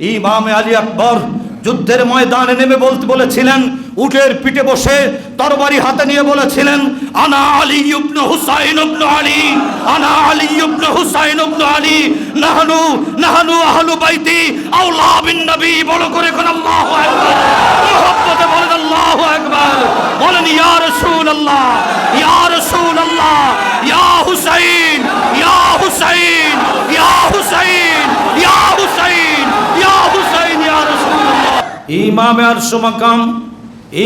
ইমামে আলী আকবর যুদ্ধের ময়দানে নেমে বলতে বলেছিলেন, উটের পিঠে বসে তরবারি হাতে নিয়ে বলেছিলেন, আনা আলী ইবনে হুসাইন ইবনে আলী, আনা আলী ইবনে হুসাইন ইবনে আলী, নাহনু নাহনু আহলু বাইতি আওলা বিন নবী। বড় করে কোন আল্লাহু আকবার। মুহাব্বতে বলেন, আল্লাহু আকবার। বলেন, ইয়া রাসূলুল্লাহ ইয়া রাসূলুল্লাহ, ইয়া হুসাইন ইয়া হুসাইন ইয়া হুসাইন ইয়া হুসাইন ইয়া হুসাইন ইয়া রাসূলুল্লাহ ইমামে আরশ মাকাম,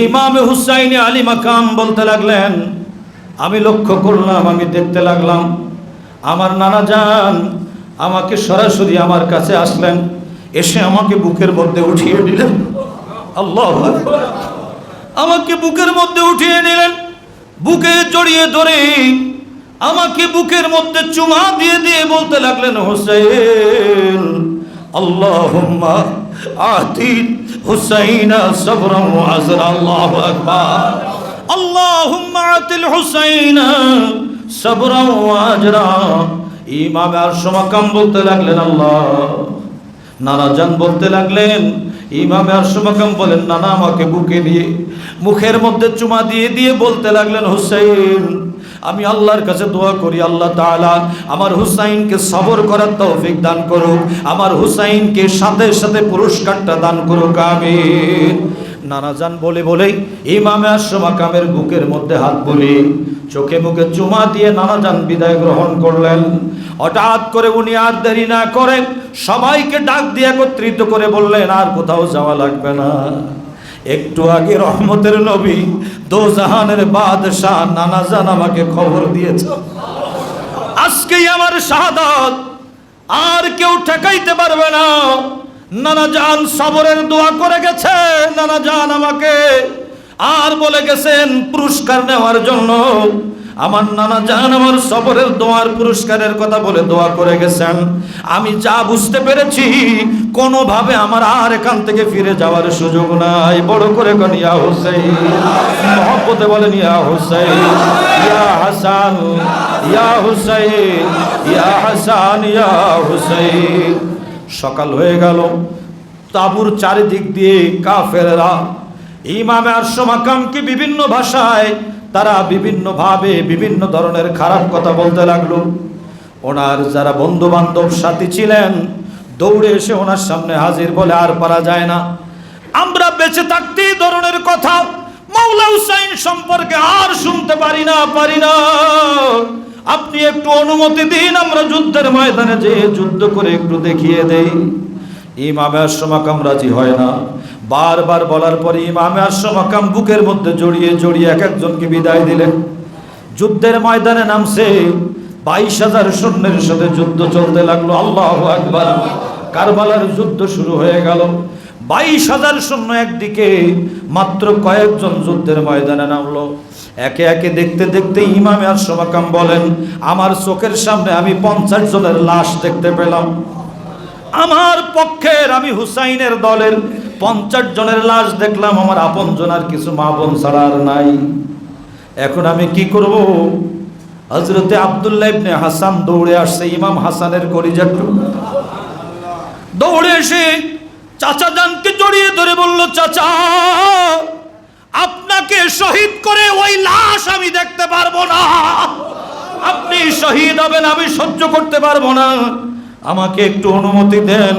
ইমামে হুসাইন আলী মাকাম বলতে লাগলেন, আমি লক্ষ্য করলাম, আমি দেখতে লাগলাম, আমার নানা যান আমাকে সরাসরি আমার কাছে আসলেন, এসে আমাকে বুকের মধ্যে উঠিয়ে নিলেন। আল্লাহ আমাকে বুকের মধ্যে উঠিয়ে নিলেন, বুকে জড়িয়ে ধরে আমাকে বুকের মধ্যে চুমা দিয়ে দিয়ে বলতে লাগলেন হোসেন আল্লাহুম্মা আতিন। হুসাইনা সাবরান ওয়া আজরা, আল্লাহু আকবার। আল্লাহুম্মা আতিল হুসাইনা সাবরান ওয়া আজরা। ইমাম আর সমাকাম বলতে লাগলেন, আল্লাহ। নানা জান বলতে লাগলেন, ইমামে আসমকাম বলেন, নানা আমাকে বুকে নিয়ে মুখের মধ্যে চুমা দিয়ে দিয়ে বলতে লাগলেন, হুসাইন আমি আল্লাহর কাছে দোয়া করি, আল্লাহ তাআলা আমার হুসাইনকে সবর করার তৌফিক দান করুক, আমার হুসাইনকে সাথে সাথে পুরস্কারটা দান করুক, আমিন। নানা জান বলে বলেই ইমামে আসমকামের বুকের মধ্যে হাত বলি চোখে মুখে চুমা দিয়ে নানা যান বিদায় গ্রহণ করলেন। হঠাৎ করে উনি আর দেরি না করেন সবাইকে ডাক দিয়ে একত্রিত করে বললেন, আর কোথাও যাওয়া লাগবে না। একটু আগে রহমতের নবী দোজাহানের বাদশাহ নানা জান আমাকে খবর দিয়েছ। আজকেই আমার শাহাদাত, আর কেউ ঠেকাইতে পারবে না। নানা জান সবরের দোয়া করে গেছে, নানা জান আমাকে আর বলে গেছেন, পুরস্কার নেওয়ার জন্য। আমার নানা জান আমার সবরের দোয়ার পুরস্কারের কথা বলে দোয়া করে গেছেন। আমি যা বুঝতে পেরেছি, কোনোভাবে আমার আর এখান থেকে ফিরে যাওয়ার সুযোগ নাই। বড় করে কোন, ইয়া হুসাইন। মহব্বতে বলেন, ইয়া হুসাইন। ইয়া হাসান। ইয়া হুসাইন। ইয়া হাসান, ইয়া হুসাইন। সকাল হয়ে গেল। তাবুর চারিদিক দিয়ে কাফেররা, ইমামে আর সমাকামকে বিভিন্ন ভাষায় তারা বিভিন্নভাবে বিভিন্ন ধরনের খারাপ কথা বলতে লাগল। ওনার যারা বন্ধু বান্ধব সাথী ছিলেন, দৌড়ে এসে ওনার সামনে হাজির বলে আর পারা যায় না। আমরা বেঁচে থাকতে ধরনের কথা মৌলা হুসাইন সম্পর্কে আর শুনতে পারি না পারি না। আপনি একটু অনুমতি দিন, আমরা যুদ্ধের ময়দানে যে যুদ্ধ করে একটু দেখিয়ে দেই। ইমামে আশমাকাম রাজি হয় না। বারবার বলার পরে ইমামে আশমাকাম বুকের মধ্যে জড়িয়ে জড়িয়ে এক একজনকে বিদায় দিলেন। যুদ্ধের ময়দানে নামছে। বাইশ হাজার সৈন্যের সাথে যুদ্ধ চলতে লাগল। আল্লাহ আকবার। কারবালার যুদ্ধ শুরু হয়ে গেল। বাইশ হাজার সৈন্য একদিকে মাত্র কয়েকজন যুদ্ধের ময়দানে নামলো। একে একে দেখতে দেখতে ইমামে আর সমাকাম বলেন, আমার চোখের সামনে আমি পঞ্চাশ জনের লাশ দেখতে পেলাম। আমার পক্ষের আমি হুসাইনের দলের পঞ্চাশ জনের লাশ দেখলাম, আমার আপন জনার কিছু মা বোন ছাড়া আর নাই। এখন আমি কি করব? হজরতে আবদুল্লাহ ইবনে হাসান দৌড়ে আসছে, ইমাম হাসানের করিজাটু দৌড়ে এসে চাচা জানকে জড়িয়ে ধরে বলল, চাচা, আপনাকে শহীদ করে ওই লাশ আমি দেখতে পারব না। আপনি শহীদ হবেন, আমি সহ্য করতে পারব না। আমাকে একটু অনুমতি দেন।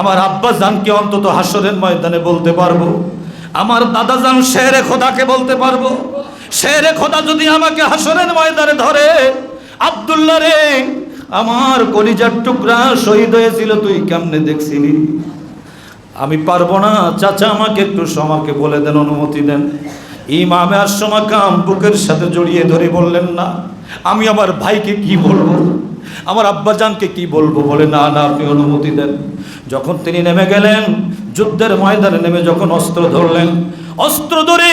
আমার আব্বা জানকে অন্তত হাসরের ময়দানে বলতে পারব। আমার দাদা জান শেরে খোদাকে বলতে পারব। শেরে খোদা যদি আমাকে হাসরের ময়দানে ধরে, আব্দুল্লাহ রে, আমার কলিজার টুকরা শহীদ হয়েছিল, তুই কেমনে দেখছিলি? আমি পারব না, চাচা আমাকে একটু সমাকে বলে দেন, অনুমতি দেন। ইমামে আর সমাকাম বুকের সাথে জড়িয়ে ধরে বললেন, না, আমি আমার ভাইকে কি বলব? আমার আব্বাজানকে কি বলব বলে না না, আপনি অনুমতি দেন। যখন তিনি নেমে গেলেন, যুদ্ধের ময়দানে নেমে যখন অস্ত্র ধরলেন, অস্ত্র ধরে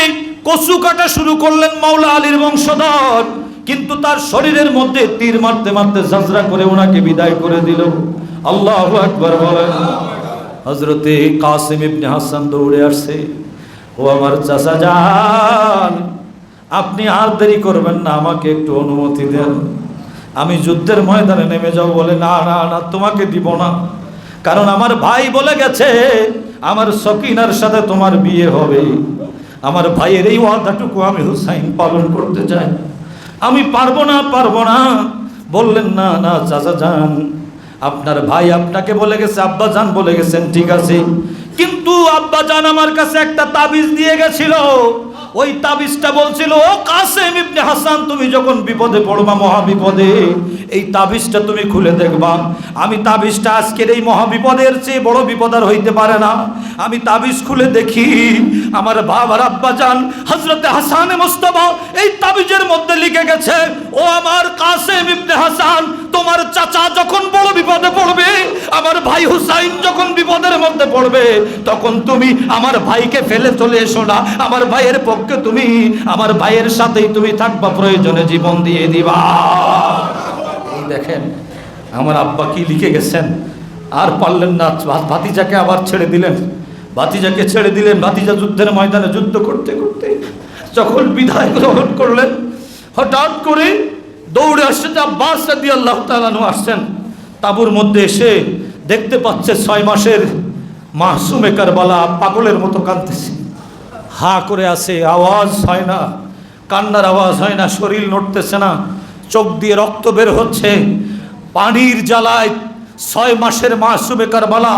কচু কাটা শুরু করলেন মাওলা আলীর বংশধর। কিন্তু তার শরীরের মধ্যে তীর মারতে মারতে জাজরা করে ওনাকে বিদায় করে দিল। আল্লাহ একবার বলেন হজরতে কাসিম ইবনে হাসান দৌড়ে আসছে। ও আমার চাচা যান আপনি আর দেরি করবেন না, আমাকে একটু অনুমতি দেন। আমি যুদ্ধের ময়দানে নেমে যাব বলে, না না না, তোমাকে দিব না। কারণ আমার ভাই বলে গেছে, আমার সকিনার সাথে তোমার বিয়ে হবে। আমার ভাইয়ের এই ওয়াদাটুকু আমি হুসাইন পালন করতে চাই। আমি পারব না পারব না। বললেন, না না, চাচা যান, আপনার ভাই আপনাকে বলে গেছে, আব্বা জান বলে গেছেন, ঠিক আছে। কিন্তু আব্বা জান আমার কাছে একটা তাবিজ দিয়ে গেছিল। ওই তাবিজটা বলছিল, ও কাসেম ইবনে হাসান, তুমি যখন বিপদে পড়বা মহা বিপদে এই তাবিজটা তুমি খুলে দেখবা। আমি তাবিজটা আজকের এই মহা বিপদের চেয়ে বড় বিপদ আর হইতে পারে না। আমি তাবিজ খুলে দেখি, আমার বাবার আব্বা জান হজরতে হাসানে মোস্তফা এই তাবিজের মধ্যে লিখে গেছে, ও আমার কাসেম ইবনে হাসান তোমার চাচা যখন বড় বিপদে পড়বে, আমার ভাই হুসাইন যখন বিপদের মধ্যে পড়বে, তখন তুমি আমার ভাইকে ফেলে চলে এসো না। আমার ভাইয়ের পক্ষে তুমি, আমার ভাইয়ের সাথেই তুমি থাকবা, প্রয়োজনে জীবন দিয়ে দিবা। দেখেন, আমার আব্বা কি লিখে গেছেন? আর পারলেন না ভাতিজাকে আবার ছেড়ে দিলেন। ভাতিজাকে ছেড়ে দিলেন, ভাতিজা যুদ্ধের ময়দানে যুদ্ধ করতে করতে। যখন বিদায় গ্রহণ করলেন, হঠাৎ করে দৌড়ে আসছে যে আব্বাস রাদি আল্লাহ তালানু আসছেন। তাবুর মধ্যে এসে দেখতে পাচ্ছে ছয় মাসের মাসুমে কারবালা পাগলের মতো কাঁদতেছে। হা করে আছে, আওয়াজ হয় না, কান্নার আওয়াজ হয় না, শরীর নড়তেছে না, চোখ দিয়ে রক্ত বের হচ্ছে। পানির জ্বালায় ছয় মাসের মাসুমে কারবালা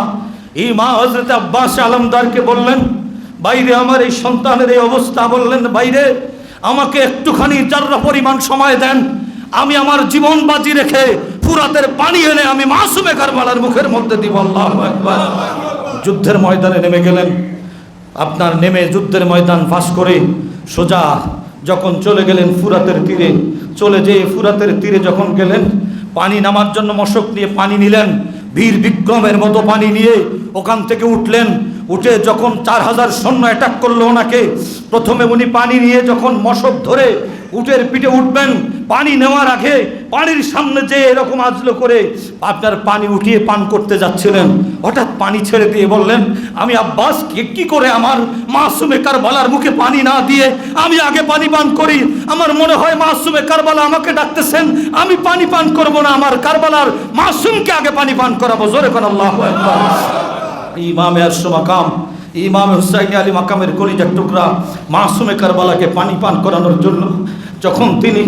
এই মা হজরত আব্বাস আলমদারকে বললেন, বাইরে আমার এই সন্তানের এই অবস্থা। বললেন, বাইরে আমাকে একটুখানি যারা পরিমাণ সময় দেন আমি আমার জীবন বাজি রেখে ফুরাতের পানি এনে আমি মাসুমে কারবালার মুখের মধ্যে দিব, আল্লাহ যুদ্ধের ময়দানে নেমে গেলেন। আপনার নেমে যুদ্ধের ময়দান ফাঁস করে সোজা যখন চলে গেলেন ফুরাতের তীরে, চলে যেয়ে ফুরাতের তীরে যখন গেলেন, পানি নামার জন্য মশক নিয়ে পানি নিলেন, বীর বিক্রমের মতো পানি নিয়ে ওখান থেকে উঠলেন। উঠে যখন চার হাজার সৈন্য অ্যাটাক করল ওনাকে, প্রথমে উনি পানি নিয়ে যখন মশক ধরে উটের পিঠে উঠবেন পানি নেওয়ার আগে পানির সামনে যে এরকম আজলো করে আপনার পানি উঠিয়ে পান করতে যাচ্ছিলেন, হঠাৎ পানি ছেড়ে দিয়ে বললেন, আমি আব্বাস, কে, কি করে আমার মাসুমে কারবালার মুখে পানি না দিয়ে আমি আগে পানি পান করি? আমার মনে হয় মাসুমে কারবালা আমাকে ডাকতেছেন, আমি পানি পান করব না, আমার কারবালার মাসুমকে আগে পানি পান করাবো। জোরে কর আল্লাহ ইমামে আরশো মাকাম, ইমাম হুসাইন আলী মাকামের কলিজার টুকরা মাসুমে কারবালাকে পানি পান করানোর জন্য যখন তিনি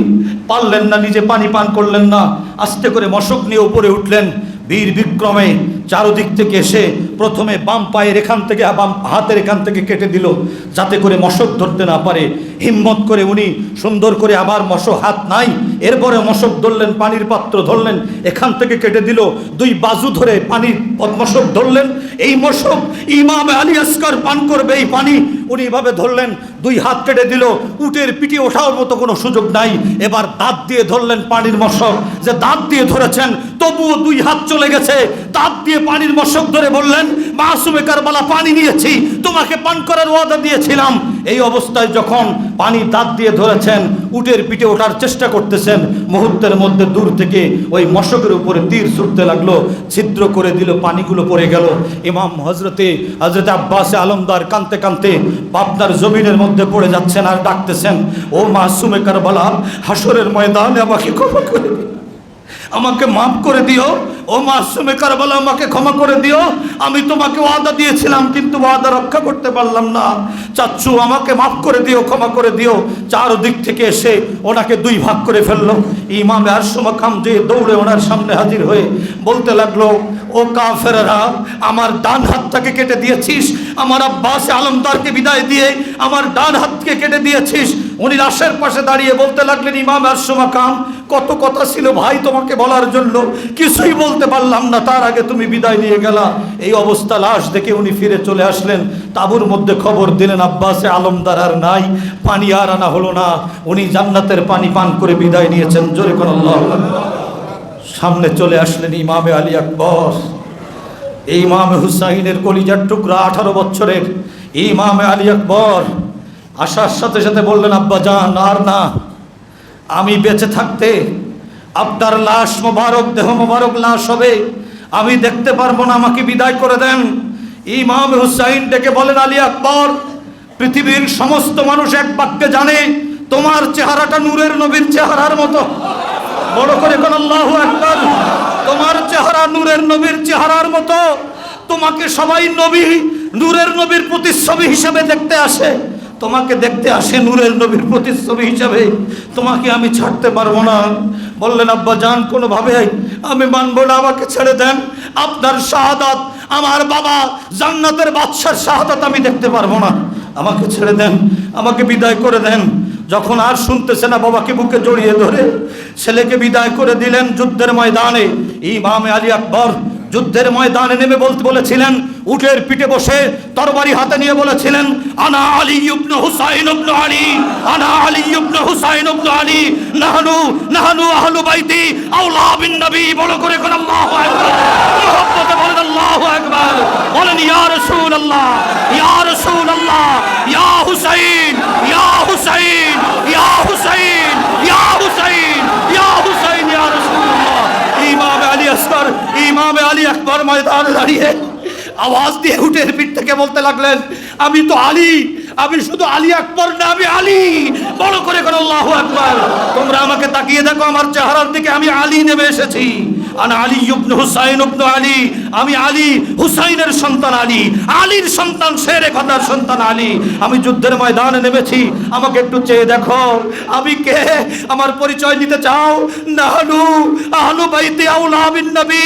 পারলেন না, নিজে পানি পান করলেন না, আস্তে করে মশক নিয়ে উপরে উঠলেন, বীর বিক্রমে চারদিক থেকে এসে প্রথমে বাম পায়ের এখান থেকে, বাম হাতের এখান থেকে কেটে দিল, যাতে করে মশক ধরতে না পারে। হিম্মত করে উনি সুন্দর করে আবার মশক হাত নাই। এরপরে মশক ধরলেন, পানির পাত্র ধরলেন, এখান থেকে কেটে দিল দুই বাজু ধরে পানির মশক ধরলেন। এই মশক ইমাম আলী আসকার পান করবে এই পানি। উনি এভাবে ধরলেন, দুই হাত কেটে দিল, উটের পিঠে ওঠার মতো কোনো সুযোগ নাই। এবার দাঁত দিয়ে ধরলেন পানির মশক। যে দাঁত দিয়ে ধরেছেন, তবুও দুই হাত চলে গেছে। দাঁত দিয়ে পানির মশক ধরে বললেন মাসুমে কারবালা পানি নিয়েছি, তোমাকে পান করার ওয়াদা দিয়েছিলাম। এই অবস্থায় যখন পানি দাঁত দিয়ে ধরেছেন, উটের পিঠে ওঠার চেষ্টা করতেছেন, মুহূর্তের মধ্যে দূর থেকে ওই মশকের উপরে তীর ছুটতে লাগল, ছিদ্র করে দিল, পানিগুলো পড়ে গেল। ইমাম হজরতে হজরত আব্বাসে আলমদার কানতে কানতে পাবনার জমিনের মধ্যে পড়ে যাচ্ছেন আর ডাকতেছেন, ও মাসুমে কারবালা হাসরের ময়দানে আমাকে ক্ষমা করে আমাকে মাফ করে দিও। ও মাসুমে কারবালা আমাকে ক্ষমা করে দিও। আমি তোমাকে ওয়াদা দিয়েছিলাম, কিন্তু ওয়াদা রক্ষা করতে পারলাম না। চাচ্ছু আমাকে মাফ করে দিও, ক্ষমা করে দিও। চার দিক থেকে এসে ওনাকে দুই ভাগ করে ফেলল। ইমামে আর খাম যে দৌড়ে ওনার সামনে হাজির হয়ে বলতে লাগল, ও কা কাফেরা আমার ডান হাতটাকে কেটে দিয়েছিস। আমার আব্বাসে আলমদারকে বিদায় দিয়ে আমার ডান হাতকে কেটে দিয়েছিস। উনি লাশের পাশে দাঁড়িয়ে বলতে লাগলেন, ইমাম আসমা খাম কত কথা ছিল ভাই তোমাকে বলার জন্য। কিছুই বলতে পারলাম না, তার আগে তুমি বিদায় নিয়ে গেলা। এই অবস্থা লাশ দেখে উনি ফিরে চলে আসলেন। তাবুর মধ্যে খবর দিলেন, আব্বাসে আলমদার আর নাই, পানি আর আনা হলো না। উনি জান্নাতের পানি পান করে বিদায় নিয়েছেন। জোরে কোন সামনে চলে আসলেন ইমামে আলী আকবর। এই ইমামে হুসাইনের কলিজার টুকরা আঠারো বছরের। ইমামে আলী আকবর আসার সাথে সাথে বললেন, আব্বা যান আর না। আমি বেঁচে থাকতে আপনার লাশ মোবারক, দেহ মোবারক লাশ হবে। আমি দেখতে পারব না, আমাকে বিদায় করে দেন। ইমাম হুসাইন ডেকে বলেন, আলী আকবর, পৃথিবীর সমস্ত মানুষ এক বাক্যে জানে, তোমার চেহারাটা নূরের নবীর চেহারার মতো। বড় করে কোন আল্লাহ তোমার চেহারা নূরের নবীর চেহারার মতো। তোমাকে সবাই নবী, নূরের নবীর প্রতিচ্ছবি হিসেবে দেখতে আসে। তোমাকে দেখতে আসে নূরের নবীর প্রতিচ্ছবি হিসাবে। তোমাকে আমি ছাড়তে পারব না। বললেন, আব্বা, যান কোনোভাবে। আমি মানবো না, আমাকে ছেড়ে দেন। আপনার শাহাদাত, আমার বাবা জান্নাতের বাদশার শাহাদাত আমি দেখতে পারব না। আমাকে ছেড়ে দেন, আমাকে বিদায় করে দেন। যখন আর শুনতেছে না বাবাকে বুকে জড়িয়ে ধরে, ছেলেকে বিদায় করে দিলেন যুদ্ধের ময়দানে। ইমামে আলী আকবর যুদ্ধের ময়দানে নেমে বলতে বলেছিলেন উটের পিঠে বসে তরবারি হাতে নিয়ে বলেছিলেন, আনা আলী ইবনে হুসাইন ইবনে আলী, আনা আলী ইবনে হুসাইন ইবনে আলী, নাহনু নাহনু আহলু বাইতি আওলা বিন নবী বড় করে কোন আল্লাহু আকবার, মুহাব্বতে বলেন আল্লাহু আকবার, বলেন, ইয়া রাসূলুল্লাহ ইয়া রাসূলুল্লাহ, ইয়া হুসাইন ইয়া হুসাইন ইয়া হুসাইন ইয়া হুসাইন ইয়া হুসাইন, ইয়া রাসূলুল্লাহ। ইমাম আলী আসগর, ইমাম আলী আকবর ময়দানে দাঁড়িয়ে আওয়াজ দিয়ে উঠে পিঠ থেকে বলতে লাগলেন, আমি তো আলী, আমি শুধু আলী আকবর না, আমি আলী। বড় করে করে আল্লাহ আকবর। তোমরা আমাকে তাকিয়ে দেখো, আমার চেহারার দিকে আমি আলী নেমে এসেছি। আনা আলী ইবনে হুসাইন ইবনে আলী, আমি আলী, হুসাইনের সন্তান আলী। আলীর সন্তান শেরে খতার সন্তান আলী। আমি যুদ্ধের ময়দানে নেমেছি, আমাকে একটু চেয়ে দেখো, আমি কে আমার পরিচয় দিতে চাও? নাহনু আহলু বাইতি আউলা বিন নবী।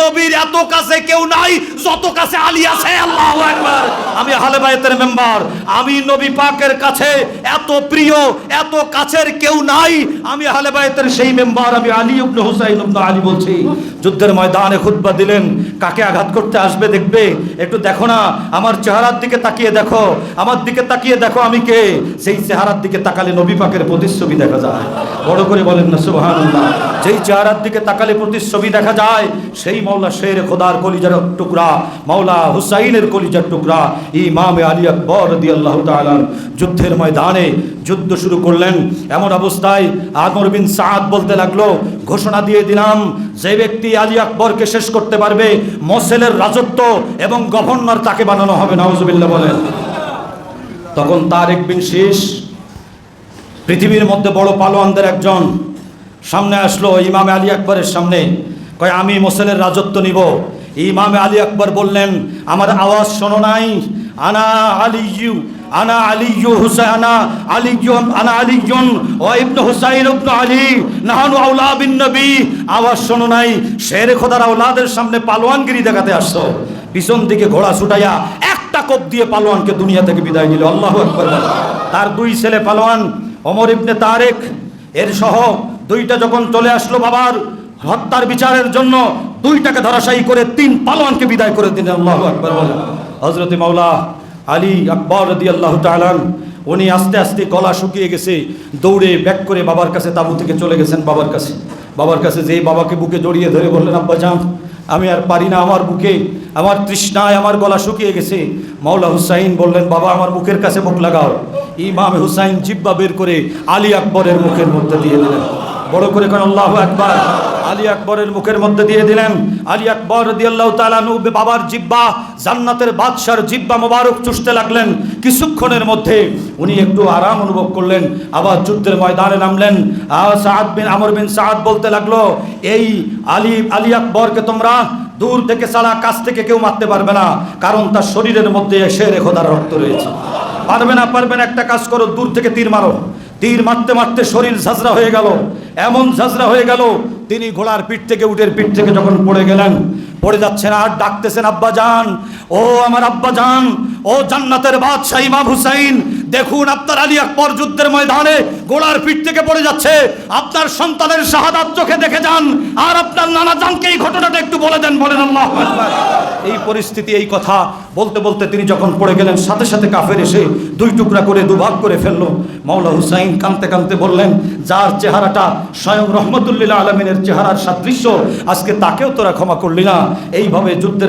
নবীর এত কাছে কেউ নাই, যত কাছে আলী আছে, আল্লাহু আকবার। আমি আহলে বাইতের মেম্বার, আমি নবী পাকের কাছে এত প্রিয়, এত কাছের কেউ নাই। আমি আহলে বাইতের সেই মেম্বার, আমি আলী ইবনে হুসাইন ইবনে আলী বলছি। যুদ্ধের ময়দানে খুতবা দিলেন। কাকে আঘাত করতে আসবে দেখবে? একটু দেখো না, আমার চেহারার দিকে তাকিয়ে দেখো। আমার দিকে তাকিয়ে দেখো আমি কে? সেই চেহারার দিকে তাকালে নবী পাকের প্রতিচ্ছবি দেখা যায়। বড় করে বলেন না, সুবহানাল্লাহ। যেই চেহারার দিকে তাকালে প্রতিচ্ছবি দেখা যায়, সেই মাওলা শের খোদার কলিজার টুকরা, মাওলা হুসাইনের কলিজার টুকরা, ইমামে আলী আকবর রাদিয়াল্লাহু তাআলা যুদ্ধের ময়দানে যুদ্ধ শুরু করলেন। এমন অবস্থায় আমর বিন সাদ বলতে লাগল ঘোষণা দিয়ে দিলাম, যে ব্যক্তি আলী আকবরকে শেষ করতে পারবে, মসেলের রাজত্ব এবং গভর্নর তাকে বানানো হবে নওয়াজবিল্লাহ বলেন। তখন তারেক বিন শেষ, পৃথিবীর মধ্যে বড় পালোয়ানদের একজন, সামনে আসলো ইমামে আলী আকবরের সামনে, কয়, আমি মোসেলের রাজত্ব নিব। ইমামে আলী আকবর বললেন, আমার আওয়াজ শোনো নাই, আনা আলিয়ু আনা আলিয়ু হুসাইন আলিয়ু আনা আলিয়ুন ও ইবনে হুসাইন ইবনে আলী, নাহানু আউলা বিন নবী। আওয়াজ শোনো নাই, শের খোদার আওলাদের সামনে পালোয়ানগিরি দেখাতে আসছো। পিছন দিকে ঘোড়া ছুটাইয়া একটা কোপ দিয়ে পালোয়ানকে দুনিয়া থেকে বিদায় দিল আল্লাহ আকবার। তার দুই ছেলে পালোয়ান অমর ইবনে তারেক, এর সহ দুইটা যখন চলে আসলো বাবার হত্যার বিচারের জন্য, দুইটাকে ধরাশায়ী করে তিন পালোয়ানকে বিদায় করে দিলেন। আল্লাহ আকবার হজরত মাওলা আলী আকবর রদি আল্লাহ তালান উনি আস্তে আস্তে গলা শুকিয়ে গেছে, দৌড়ে ব্যাক করে বাবার কাছে তাবু থেকে চলে গেছেন বাবার কাছে। বাবার কাছে যেই বাবাকে বুকে জড়িয়ে ধরে বললেন, আব্বা, যান। আমি আর পারি না আমার বুকে। আমার তৃষ্ণায় আমার গলা শুকিয়ে গেছে। মাওলা হুসাইন বললেন, বাবা, আমার মুখের কাছে মুখ লাগাও। ইমাম হুসাইন জিব্বা বের করে আলী আকবরের মুখের মধ্যে দিয়ে দিলেন। বড় করে কোন আল্লাহ আকবার। আলী আকবরের মুখের মধ্যে দিয়ে দিলেন। আলী আকবর দিয়াল্লাহ তালানু বাবার জিব্বা, জান্নাতের বাদশার জিব্বা মোবারক চুষতে লাগলেন। কিছুক্ষণের মধ্যে উনি একটু আরাম অনুভব করলেন। আবার যুদ্ধের ময়দানে নামলেন। সাদ বিন আমর বিন সাদ বলতে লাগল, এই আলী আলী আকবরকে তোমরা দূর থেকে ছাড়া কাছ থেকে কেউ মারতে পারবে না। কারণ তার শরীরের মধ্যে শেরে খোদার রক্ত রয়েছে। পারবে না পারবে না, একটা কাজ করো, দূর থেকে তীর মারো। তীর মারতে মারতে শরীর ঝাঁঝরা হয়ে গেল। এমন ঝাঁঝরা হয়ে গেল, তিনি ঘোড়ার পিঠ থেকে, উটের পিঠ থেকে যখন পড়ে গেলেন, পড়ে যাচ্ছেন আর ডাকতেছেন আব্বা যান ও আমার আব্বা যান ও জান্নাতের বাদশাহ ইমাম হুসাইন দেখুন আপনার আলী আকবর যুদ্ধের ময়দানে গোড়ার পিঠ থেকে পড়ে যাচ্ছে। আপনার সন্তানের শাহাদাত চোখে দেখে যান, আর আপনার নানা জানকে এই ঘটনাটা একটু বলে দেন, বলেন আল্লাহ এই পরিস্থিতি, এই কথা বলতে বলতে তিনি যখন পড়ে গেলেন, সাথে সাথে কাফের এসে দুই টুকরা করে দুভাগ করে ফেলল। মাওলা হুসাইন কানতে কানতে বললেন, যার চেহারাটা স্বয়ং রহমতুল্লিল্লাহ আলমিনের চেহারার সাদৃশ্য, আজকে তাকেও তোরা ক্ষমা করলি না। এইভাবে যুদ্ধের